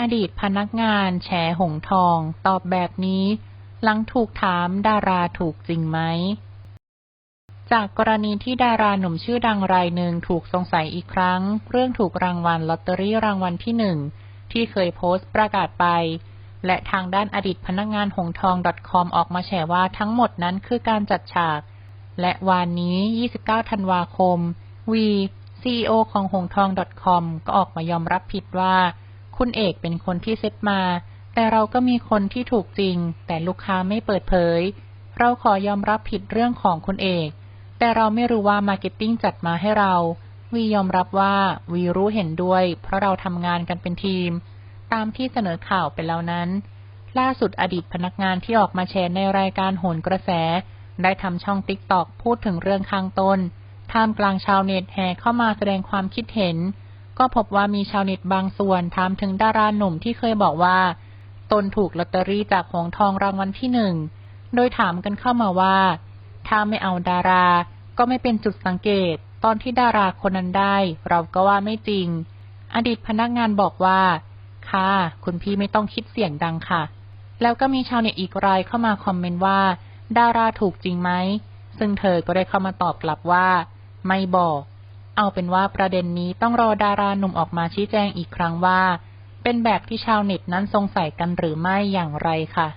อดีตพนักงานแฉหงทอง ตอบแบบนี้ หลังถูกถามดาราถูกจริงไหม จากกรณีที่ดาราหนุ่มชื่อดังรายหนึ่งถูกสงสัยอีกครั้ง เรื่องถูกรางวัลลอตเตอรี่รางวัลที่หนึ่งที่เคยโพสต์ประกาศไป และทางด้านอดีตพนักงานหงทอง .com ออกมาแฉว่าทั้งหมดนั้นคือการจัดฉาก และวานนี้ 29 ธันวาคม วี CEO ของหงทอง .com ก็ออกมายอมรับผิดว่า คุณเอกเป็นคนที่เซตมา แต่เราก็มีคนที่ถูกจริง แต่ลูกค้าไม่เปิดเผย เราขอยอมรับผิดเรื่องของคุณเอก แต่เราไม่รู้ว่ามาร์เก็ตติ้งจัดมาให้เราวียอมรับว่าวีรู้เห็นด้วย เพราะเราทำงานกันเป็นทีม ตามที่เสนอข่าวไปแล้วนั้น ล่าสุดอดีตพนักงานที่ออกมาแชร์ในรายการโหนกระแส ได้ทำช่องติ๊กตอกพูดถึงเรื่องข้างต้นท่ามกลางชาวเน็ตแห่เข้ามาแสดงความคิดเห็น ก็พบว่ามีชาวเน็ตบางส่วนถามถึงดาราหนุ่มที่เคยบอกว่า ตนถูกลอตเตอรี่จากหงทองรางวัลที่หนึ่ง โดยถามกันเข้ามาว่า ถ้าไม่เอาดารา ก็ไม่เป็นจุดสังเกต ตอนที่ดาราคนนั้นได้ เราก็ว่าไม่จริง อดีตพนักงานบอกว่า ค่ะ คุณพี่ไม่ต้องคิดเสียงดังค่ะ แล้วก็มีชาวเน็ตอีกรายเข้ามาคอมเมนต์ว่า ดาราถูกจริงไหม ซึ่งเธอก็ได้เข้ามาตอบกลับว่า ไม่บอก เอาเป็นว่าประเด็นนี้ต้องรอดาราหนุ่มออกมาชี้แจงอีกครั้งว่า เป็นแบบที่ชาวเน็ตนั้นสงสัยกันหรือไม่อย่างไรค่ะ